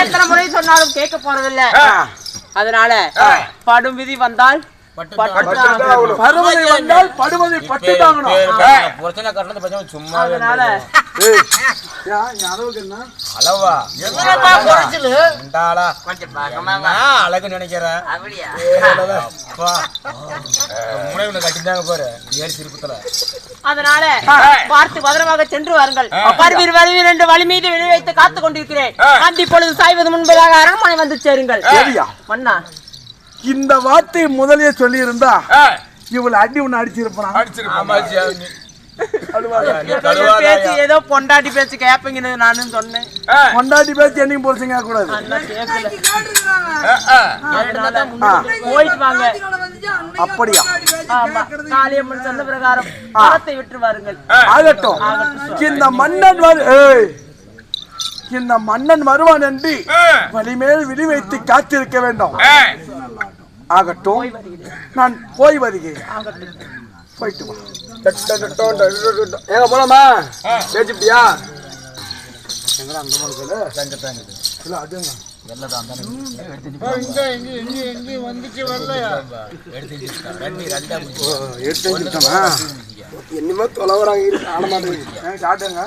எத்தனை முறை சொன்னாலும் கேட்க போறதில்ல அதனால படும் விதி வந்தால். பருவதை வந்தால் படுவதை பட்டு தாங்கணும் பிரச்சனை கட்டணத்தை பிரச்சனை சும்மா அதனால அளவா? அழகு நினைக்கிறேன் பாரு திருப்பத்துல. அதனால பார்த்து பத்திரமாக சென்று வாருங்கள். வருவீர் வருவீர் என்று வழி மீது விழி வைத்து காத்துக் கொண்டிருக்கிறேன். அந்தி பொழுது சாய்வது முன்பதாக அரண்மனை வந்து சேருங்கள். மன்னா. இந்த வார்த்தை முதலே சொல்லி இருந்தா இவளை அடி ஒண்ணு அடிச்சிருப்பான்? பேச்சு? ஏதோ பொண்டாட்டி பேச்சு கேப்பீங்கன்னு நானும் சொன்னேன். கொண்டாடி பேச்சு என்னையும் கூடாது ஆ. அதனால முன்னுக்கு போயிட்டு வாங்க. அப்படியா? ஆமா காளியம்மன் சொன்ன பிரகாரம் மரத்தை விட்டு வாருங்கள். ஆகட்டும். இந்த மன்னன் வரு ஏய், இந்த மன்னன் வருவான் என்று வலிமேல் விழி வைத்து காத்திருக்க வேண்டும். ஆகட்டும். நான் போய் வருகிறேன். போயிட்டு வா. ஏங்க போலாமா? பேச்சுட்டியா என்னமோ தொலைவராங்க இருக்கு ஆட மாட்டேங்குது சாட்டுங்க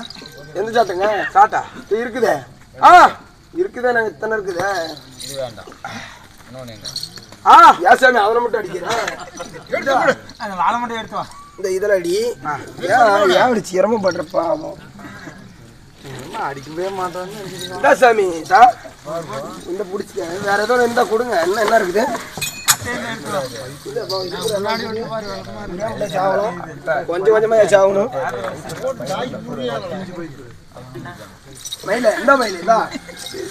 எந்த சாட்டுங்க? சாட்டா? இது இருக்குதே. ஆ இருக்குதே நாங்க இத்தனை இருக்குதே. இது வேண்டாம். எங்க? ஆ. ஏன் சாமி அவனை மட்டும் அடிக்கிறேன் அந்த வாழை மட்டும் எடுத்து இந்த இதில் அடி ஏன் அப்படி சிரமப்படுற பாவம். அடிக்கவே என்ன சாமி தா இந்த பிடிச்சிக்க. வேற ஏதோ இருந்தா கொடுங்க. என்ன என்ன இருக்குது? கொஞ்சம் கொஞ்சமா சாகணும் மயில என்ன மயில இந்தா.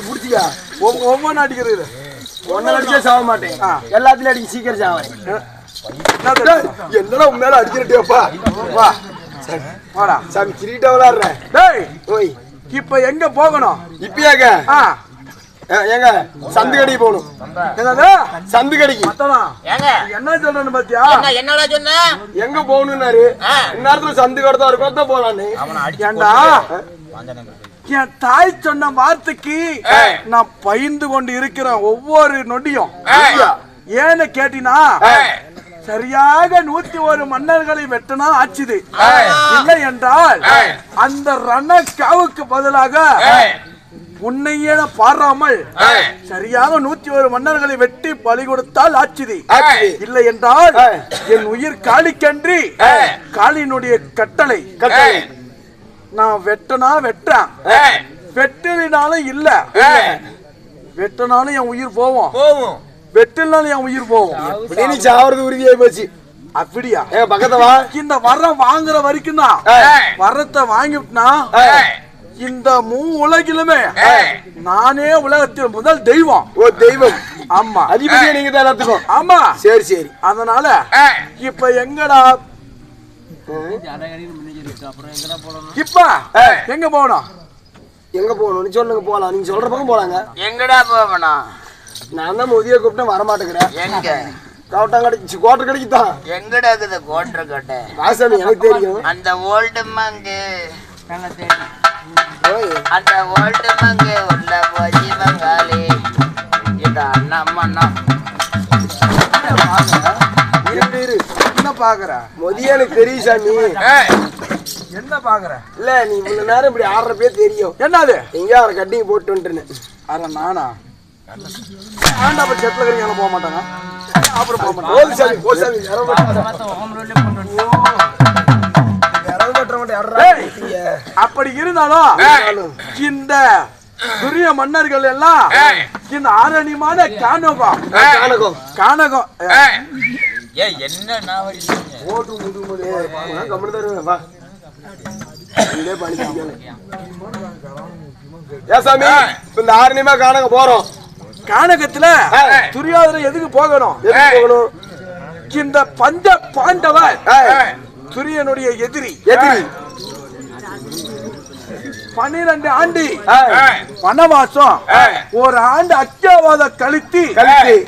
பிடிச்சிக்கா. ஒவ்வொன்றும் அடிக்கிறது. ஒன்னும் அடிச்சே சாக மாட்டேன். எல்லாத்துலயும் அடிக்க சீக்கிரம் சாவேன். என்னடா உன் மேல அடிக்கிறட்டியாப்பா வா. வாடா. சாமி கிரிக்கிட்ட விளாடுறேன் டேய் ஓய். இப்ப எங்க போகணும்? இப்பயாங்க? ஆ. ஏங்க சந்து கடைக்கு போகணும். என்னது? சந்து கடைக்கு என்ன சொல்றேன்னு பாத்தியா? என்ன என்னடா சொன்ன? எங்க போகணும்னாரு? இந்நேரத்துல சந்து கடை தான் இருக்கும். தான் போலான்னு. ஏண்டா? என் தாய் சொன்ன வார்த்தைக்கு நான் பயந்து கொண்டு இருக்கிறேன் ஒவ்வொரு நொடியும். ஏன்னு கேட்டினா சரியாக நூத்தி ஒரு மன்னர்களை வெட்டனா ஆச்சுது. இல்லை என்றால் அந்த ரணக்காவுக்கு பதிலாக உன்னையே பாராமல் சரியாக நூத்தி ஒரு மன்னர்களை வெட்டி பலி கொடுத்தால் ஆச்சுது. இல்லை என்றால் என் உயிர் காளிக்கன்றி காளியினுடைய கட்டளை. கட்டளை. நான் வெட்டனா வெட்டேன் வெட்டினாலும் இல்ல. வெட்டினாலும் என் உயிர் போவோம். போவோம். வெட்டினாலும் என் உயிர் போவோம். நீ சாவறது உறுதியாகி போச்சு. அப்படியா? வா. இந்த வரம் வாங்குற வரைக்கும் தான் வரத்தை வாங்கிவிட்டா இந்த மூ உலகிலுமே நானே உலகத்தில் முதல் தெய்வம். ஓ தெய்வம். ஆமா. அதிபதியா நீங்க தான் எல்லாத்துக்கும். ஆமா. சரி சரி. அதனால இப்ப எங்கடா இப்ப எங்க போகணும்? எங்க போகணும்னு சொல்லுங்க போலாம். நீங்க சொல்ற பக்கம் போலாங்க. எங்கடா போகணும் நான் தான் முதிய கூப்பிட்டு வர மாட்டேங்கிறேன். எங்க? கவுட்டாங்க கடைக்கு கோட்டை கடைக்கு தான் எங்கடா இருக்குது கோட்டை கோட்டை? ராசாமி எனக்கு தெரியும். அந்த ஓல்டு மங்கு. அந்த ஓல்டு மங்கு உள்ள போய் மங்காளி இந்த அண்ணா அம்மா இரு. என்ன பாக்குற? முதிய எனக்கு தெரியும் சாமி. என்ன பாக்குற? இல்ல நீ இவ்வளவு நேரம் இப்படி ஆடுறப்பே தெரியும். என்னது? எங்க அவரை கட்டிங் போட்டு வந்துட்டேன்னு. அட நானா? ஆண்டா அப்ப செட்டில் கறிக்கால போக மாட்டாங்க அப்புறம் போக மாட்டாங்க போது சாமி போ சாமி மாட்டேன்? அப்படி இருந்தாலும் இந்த துரிய மன்னர்கள் எல்லாம் இந்த ஆரணியமான கானகம். கானகம். கானகம். ஏய். என்ன நான் இருவேன், வா. இந்த ஆறு நிமிஷம் காணங்க போறோம். கானகத்துல துரியோதனை எதுக்கு போகணும்? இந்த பஞ்ச பாண்டவர் துரியனுடைய எதிரி. எதிரி. பன்னிரண்டு ஆண்டு வனவாசம். ஒரு ஆண்டு அத்தியாவாத கழித்து.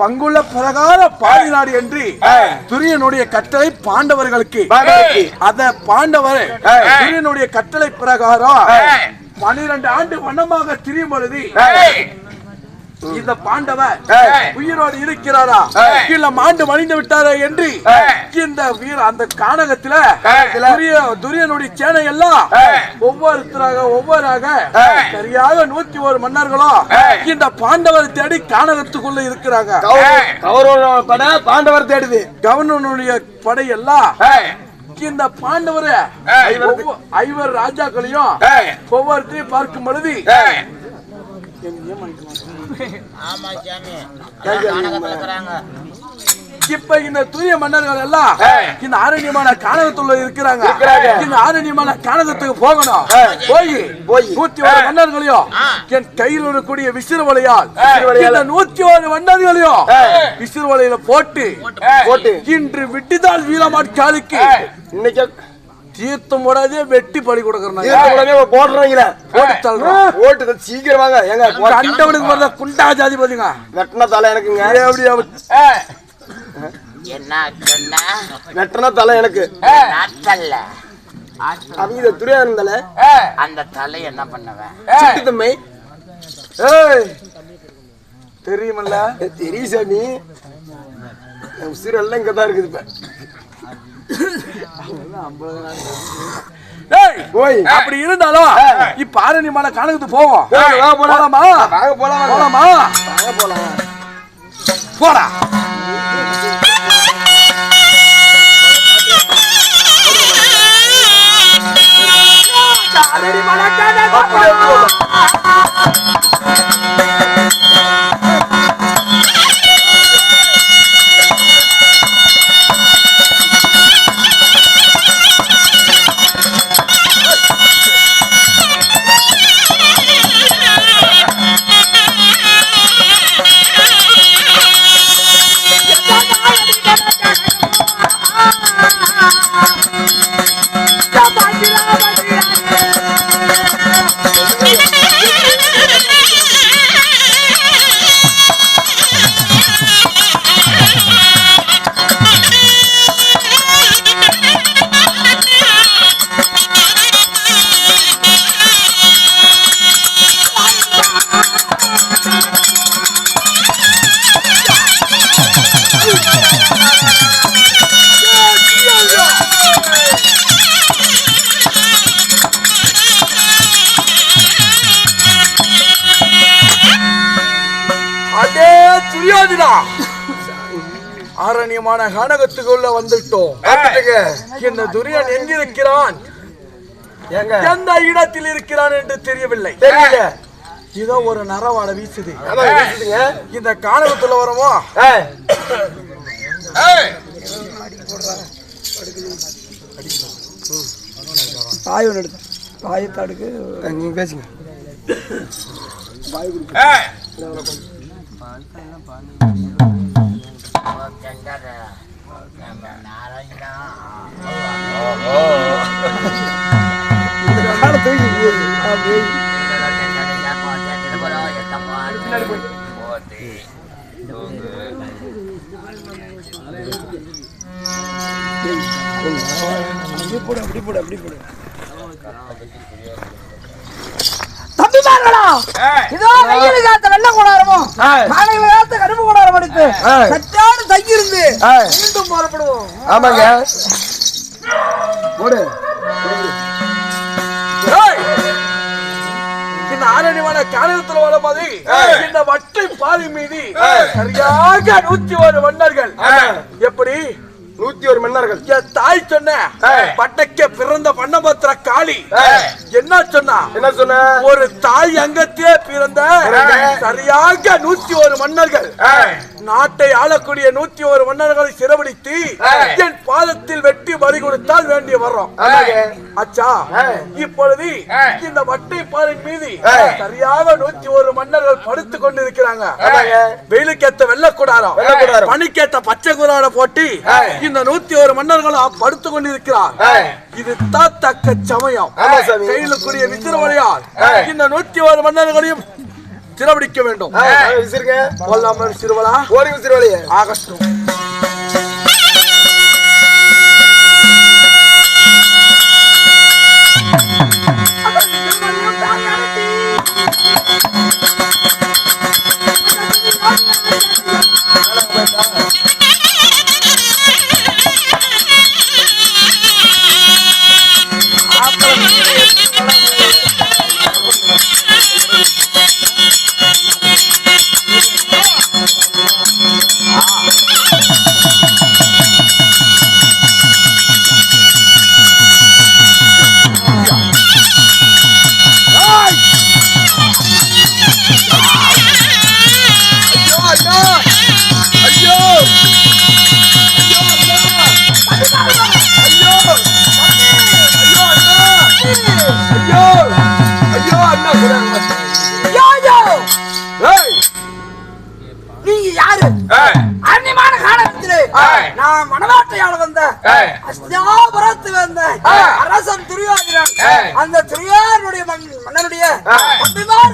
பங்குள்ள பிரகார பாடினார் என்று துரியனுடைய கட்டளை பாண்டவர்களுக்கு. அத பாண்டவர் துரியனுடைய கட்டளை பிரகாரம் பன்னிரண்டு ஆண்டு வனமாக திரியும் பொழுது இந்த பாண்டவர் ஏய். உயிரோடு இருக்கிறாரா? இல்ல மாண்டு மணிந்து விட்டாரா என்று இந்த வீர அந்த கானகத்துல துரிய துரியனுடைய சேனை எல்லாம் ஒவ்வொருத்தராக ஒவ்வொருவராக சரியாக நூத்தி ஒரு மன்னர்களும் இந்த பாண்டவரை தேடி கானகத்துக்குள்ள இருக்கிறாங்க. கௌரவ- பட பாண்டவர் தேடுது. கவர்னனுடைய படையெல்லாம் இந்த பாண்டவரை ஐவர் ராஜாக்களையும் ஒவ்வொருத்தையும் பார்க்கும் பொழுது ஆமா சாமி கானகத்துல இருக்கிறாங்க. இப்ப இந்த தூய மன்னர்கள் எல்லாம் இந்த ஆரண்யமான கானகத்துள்ள இருக்கிறாங்க. இருக்கிறாங்க. இந்த ஆரண்யமான கானகத்துக்கு போகணும். போய் போய். நூத்தி ஒரு மன்னர்களையும். என் கையில் இருக்கக்கூடிய விசிறு வலையால் வலையால. இந்த நூத்தி ஒரு மன்னர்களையும் விசிறு வலையில போட்டு போட்டு. இன்று விட்டுதால் வீரமாட்காலுக்கு இன்னைக்கு தீர்த்தம் போடாதே வெட்டி பலி உடனே போடுறீங்களா. போட்டு தள்ளுறோம். போட்டு சீக்கிரம் வாங்க. ஏங்க போ- கண்டவனுக்கு பார்த்தா குண்டா ஜாதிபதிங்க வெட்டின தலை எனக்குங்க எப்படி என்ன வெட்டின தலை எனக்கு. அவங்க இந்த துரியாதன் தலை. அந்த தலை என்ன பண்ணுவேன் சிட்டு தம்மை ஏய். தெரியுமில்ல? தெரியும் சாமி. என் உசிறு எல்லாம் இங்க தான் இருக்குது இப்ப. அப்படி இருந்தாலும் இப்ப ஆரண்யமான கானகத்துக்கு போவோம். போலாம், வா, போலாம். போலாமா? போலாம். வாங்க. போலாமா வாங்க போலாம். ஆரண்யமான கானகத்துக்குள்ள வந்துட்டோம். இந்த துரியன் எங்கிருக்கிறான்? எந்த இடத்தில் இருக்கிறான் என்று தெரியவில்லை. தெரியல. இதோ ஒரு நரவாட வீசுது. இந்த கானகத்துல வரமோ? தாய் ஒன்று எடுத்து தாயை தடுக்கு. நீங்க பேசுங்க. தம்பிமார்களா இதோ வெயில் காத்த வெள்ள கூடாரமும். மாலையில காத்த கரும்பு கூடாரம் எடுத்து ஏய். தங்கியிருந்து. மீண்டும் புறப்படுவோம். ஆமாங்க. போடு ஏய்! இந்த வட்டை பாதி மீதி சரியாக நூத்தி ஒரு வண்ணர்கள் எப்படி? நூத்தி ஒரு மன்னர்கள். என் தாய் சொன்ன. பட்டக்க பிறந்த பண்ணபத்திர காளி. என்ன சொன்னா? என்ன சொன்ன? ஒரு தாய் அங்கத்திலே பிறந்த சரியாக நூத்தி ஒரு மன்னர்கள். நாட்டை ஆளக்கூடிய நூத்தி ஒரு மன்னர்களை சிறபிடித்து ஏய். என் பாதத்தில் வெட்டி பறி கொடுத்தால் வேண்டிய வர்றோம் அச்சா. இப்பொழுது இந்த வட்டை பாரின் மீது. சரியாக நூத்தி ஒரு மன்னர்கள் படுத்து கொண்டிருக்கிறாங்க ஆமாங்க. வெயிலுக்கேத்த வெள்ளக்கூடாரம். பனிக்கேத்த பச்சை குராட போட்டு. இந்த நூத்தி ஒரு மன்னர்களும் படுத்து கொண்டிருக்கிறார் ஏய். இது தக்க சமயம் ஆமா சாமி. கையிலுக்குரிய விசிறுவலையால் ஏய். இந்த நூத்தி ஒரு மன்னர்களையும் சிறபிடிக்க வேண்டும். சிறுவலா? ஓடி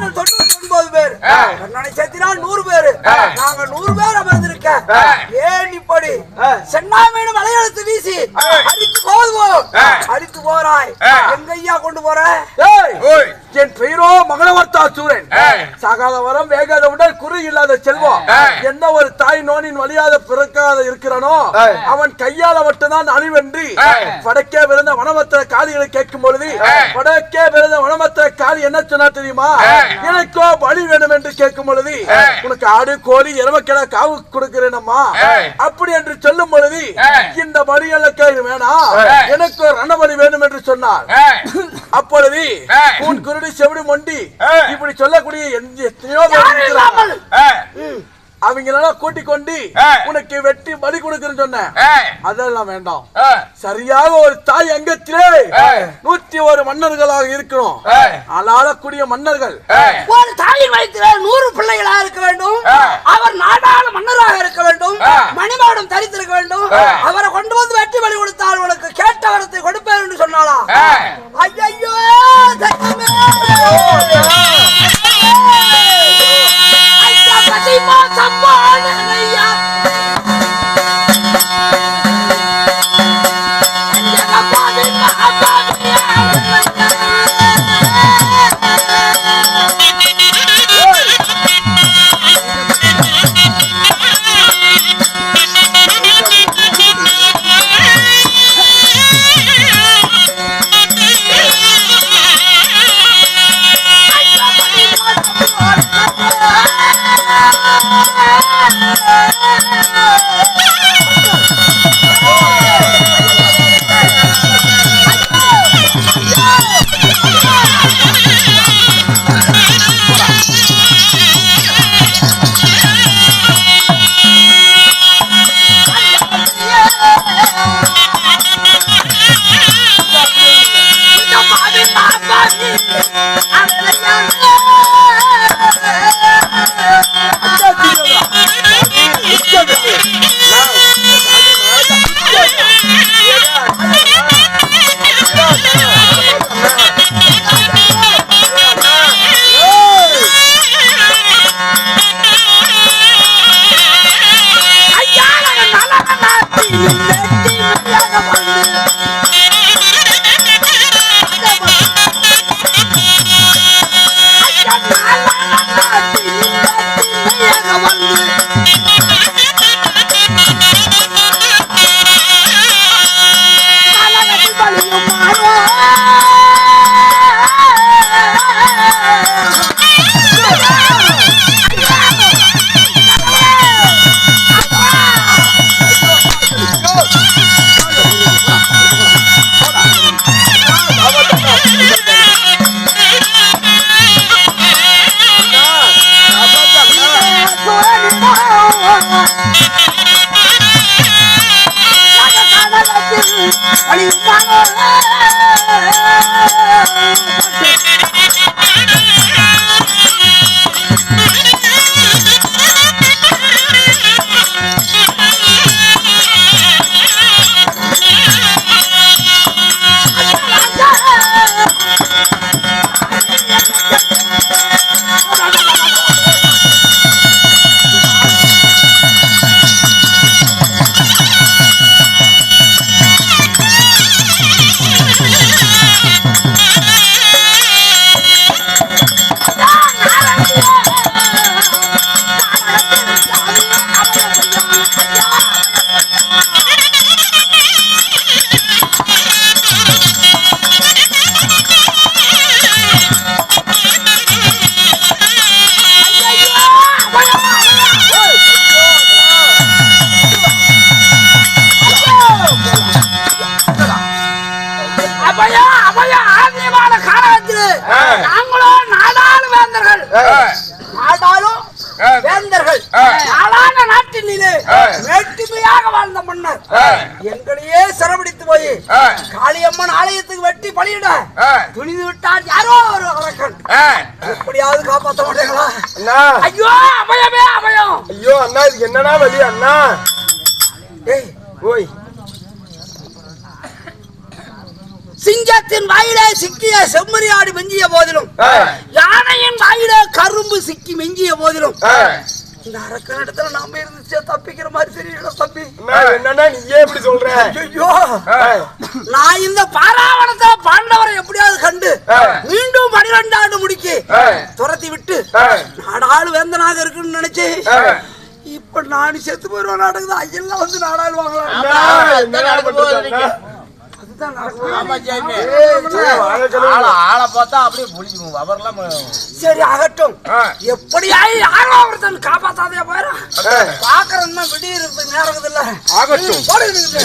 அபிமானங்கள் தொண்ணூத்தி ஒன்பது பேர் கண்ணனை சேர்த்தினால் நூறு பேர். நாங்க நூறு பேர் அமர்ந்திருக்க ஏன் இப்படி? சென்னாமேனு மலையெழுத்து வீசி அடித்து போதுவோம் அடித்து போறாய் எங்க ஐயா கொண்டு போற? என் பெயரோ மகளவர்த்தா சூரன். சாகாத வரம் வேகாத உடல் குறி இல்லாத செல்வம். எந்த ஒரு தாய் நோனின் வழியாத பிறக்காத இருக்கிறானோ அவன் கையால மட்டும்தான் அணிவென்றி படைக்கே விழுந்த வனமத்திர காளிகளை கேட்கும் பொழுது படைக்கே விழுந்த வனமத்திர காளி என்ன சொன்னா தெரியுமா? எனக்கோ பலி வேணும் என்று கேட்கும் பொழுது உனக்கு ஆடு கோழி எருமக்கிட காவு கொடுக்கிறேனம்மா. அப்படி என்று சொல்லும் பொழுது இந்த பலி எனக்கு வேணாம் எனக்கு ரணபலி வேணும் என்று சொன்னார் அப்பொழுது உன் குருடி செவிடு மொண்டி இப்படி சொல்லக்கூடிய எத்தனையோ பேர். அவங்களெல்லாம் கூட்டிக் கொண்டு உனக்கு வெட்டி பலி கொடுக்கிறேன்னு சொன்னேன். அதெல்லாம் வேண்டாம். சரியாக ஒரு தாய் அங்கத்திலே நூத்தி ஒரு மன்னர்களாக இருக்கணும். ஆளாளக்கூடிய மன்னர்கள். ஒரு தாயின் வயிற்றிலே ஆலயத்துக்கு வெட்டி பழியிட. துணிந்து விட்டார் யாரோ ஒரு அரக்கன் எப்படியாவது காப்பாத்த மாட்டேங்களா? ஐயோ அபயமே அபயம். ஐயோ அண்ணா இதுக்கு என்னடா வழி அண்ணா? ஏய் ஓய். சிங்கத்தின் வாயிலே சிக்கிய செம்மறியாடு மிஞ்சிய போதிலும். யானையின் வாயிலே கரும்பு சிக்கி மிஞ்சிய போதிலும். இந்த அரக்கனிடத்துல நாம இருந்துச்சே தப்பிக்கிற மாதிரி தெரியல தம்பி. என்னன்னா நீ ஏன் இப்படி சொல்ற? ஐயோ நான் இந்த பாராவணத்தை பாண்டவரை எப்படியாவது கண்டு மீண்டும் பனிரெண்டாண்டு முடிக்கு துரத்தி விட்டு நாடாளு வேந்தனாக இருக்குன்னு நினைச்சு இப்ப நானு செத்து போயிருவேன் நடக்குது. ஐயெல்லாம் வந்து நாடாளு ஆளை பார்த்தா அப்படியே புளிக்கும் அவர்லாம் சரி அகட்டும் எப்படியாயி யாரோ ஒருத்தன் காப்பாத்தாதே போயிடும் பாக்குறேன்னா விடியிறது நேரம் இல்லை ஆகட்டும். போடுங்க